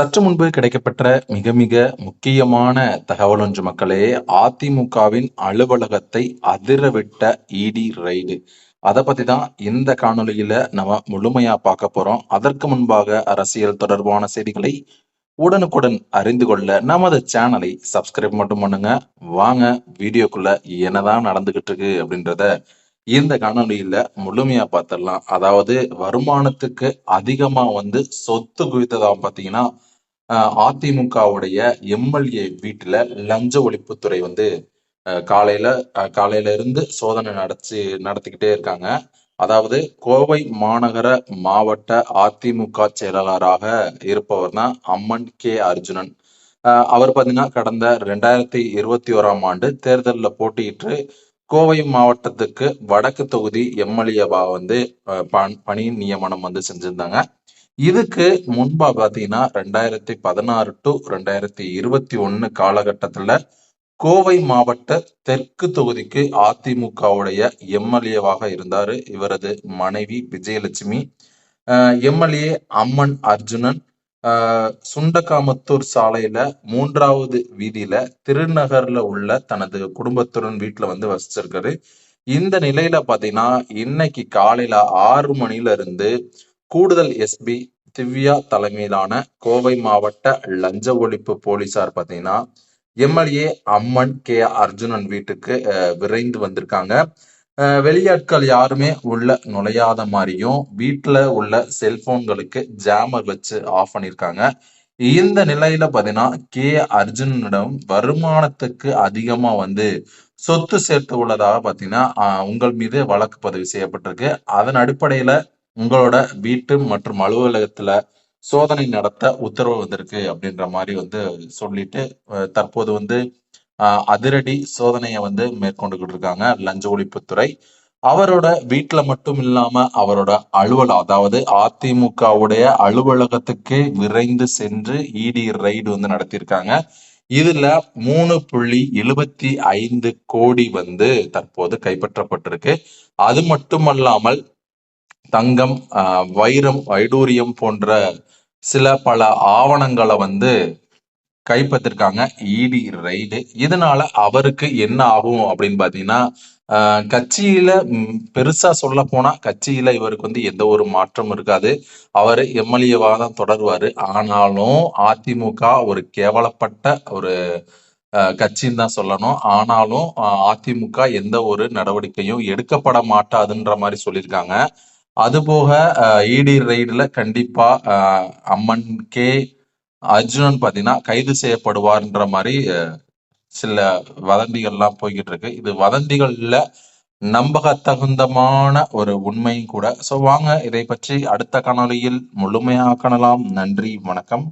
சற்று முன்பு கிடைக்கப்பெற்ற மிக மிக முக்கியமான தகவல் ஒன்று மக்களே அதிமுகவின் அலுவலகத்தை அதிரவிட்ட இடி ரைடு அதை பத்தி தான் இந்த காணொலியில நம்ம முழுமையா பார்க்க போறோம். அதற்கு முன்பாக அரசியல் தொடர்பான செய்திகளை உடனுக்குடன் அறிந்து கொள்ள நமது சேனலை சப்ஸ்கிரைப் மட்டும் பண்ணுங்க. வாங்க வீடியோக்குள்ள என்னதான் நடந்துகிட்டு இருக்கு அப்படின்றத இந்த காணொலியில முழுமையா பார்த்துடலாம். அதாவது வருமானத்துக்கு அதிகமா வந்து சொத்து குவித்ததா பாத்தீங்கன்னா அதிமுகவுடைய எம்எல்ஏ வீட்டுல லஞ்ச ஒழிப்புத்துறை வந்து காலையில காலையில இருந்து சோதனை நடத்தி நடத்திக்கிட்டே இருக்காங்க. அதாவது கோவை மாநகர மாவட்ட அதிமுக செயலாளராக இருப்பவர் தான் அம்மன் கே. அர்ஜுனன். அவர் பார்த்தீங்கன்னா கடந்த ரெண்டாயிரத்தி இருபத்தி ஓராம் ஆண்டு தேர்தலில் போட்டியிட்டு கோவை மாவட்டத்துக்கு வடக்கு தொகுதி எம்எல்ஏவா வந்து பணி நியமனம் வந்து செஞ்சிருந்தாங்க. இதுக்கு முன்பா பாத்தீங்கன்னா ரெண்டாயிரத்தி பதினாறு டு ரெண்டாயிரத்தி இருபத்தி ஒண்ணு காலகட்டத்துல கோவை மாவட்ட தெற்கு தொகுதிக்கு அதிமுகவுடைய எம்எல்ஏவாக இருந்தாரு இவரது மனைவி விஜயலட்சுமி. எம்எல்ஏ அம்மன் அர்ஜுனன். சுண்டகாமத்தூர் சாலையில மூன்றாவது வீதியில திருநகர்ல உள்ள தனது குடும்பத்துடன் வீட்டுல வந்து வசிச்சிருக்காரு. இந்த நிலையில பாத்தீங்கன்னா இன்னைக்கு காலையில ஆறு மணில இருந்து கூடுதல் எஸ்பி திவ்யா தலைமையிலான கோவை மாவட்ட லஞ்ச ஒழிப்பு போலீசார் பார்த்தீங்கன்னா எம்எல்ஏ அம்மன் கே அர்ஜுனன் வீட்டுக்கு விரைந்து வந்திருக்காங்க. வெளியாட்கள் யாருமே உள்ள நுழையாத மாதிரியும் வீட்டில் உள்ள செல்போன்களுக்கு ஜாமர் வச்சு ஆஃப் பண்ணியிருக்காங்க. இந்த நிலையில பாத்தீங்கன்னா கே அர்ஜுனனிடம் வருமானத்துக்கு அதிகமா வந்து சொத்து சேர்த்து உள்ளதாக பாத்தீங்கன்னா உங்கள் மீது வழக்கு பதிவு செய்யப்பட்டிருக்கு. அதன் அடிப்படையில உங்களோட வீட்டு மற்றும் அலுவலகத்துல சோதனை நடத்த உத்தரவு வந்திருக்கு அப்படின்ற மாதிரி வந்து சொல்லிட்டு தற்போது வந்து அதிரடி சோதனையை வந்து மேற்கொண்டுகிட்டு இருக்காங்க லஞ்ச ஒழிப்புத்துறை. அவரோட வீட்டுல மட்டும் இல்லாம அவரோட அலுவலம் அதாவது அதிமுகவுடைய அலுவலகத்துக்கு விரைந்து சென்று இடி ரைடு வந்து நடத்தியிருக்காங்க. இதுல மூணு புள்ளி எழுபத்தி ஐந்து கோடி வந்து தற்போது கைப்பற்றப்பட்டிருக்கு. அது மட்டுமல்லாமல் தங்கம் வைரம் வைடூரியம் போன்ற சில பல ஆவணங்களை வந்து கைப்பற்றிருக்காங்க. இடி ரைடு இதனால அவருக்கு என்ன ஆகும் அப்படின்னு பாத்தீங்கன்னா கட்சியில பெருசா சொல்ல போனா கட்சியில இவருக்கு வந்து எந்த ஒரு மாற்றம் இருக்காது. அவர் எம்எல்ஏவா தான் தொடருவாரு. ஆனாலும் அதிமுக ஒரு கேவலப்பட்ட ஒரு கட்சின்னு தான் சொல்லணும். ஆனாலும் அதிமுக எந்த ஒரு நடவடிக்கையும் எடுக்கப்பட மாட்டாதுன்ற மாதிரி சொல்லியிருக்காங்க. அதுபோக இடி ரெய்டில் கண்டிப்பாக அம்மன் கே அர்ஜுனன் பார்த்தீங்கன்னா கைது செய்யப்படுவார்ன்ற மாதிரி சில வதந்திகள்லாம் போய்கிட்டு இருக்கு இது வதந்திகளில் நம்பகத்தகுந்தமான ஒரு உண்மையும் கூட. ஸோ வாங்க இதை பற்றி அடுத்த காணொலியில் முழுமையாக காணலாம். நன்றி வணக்கம்.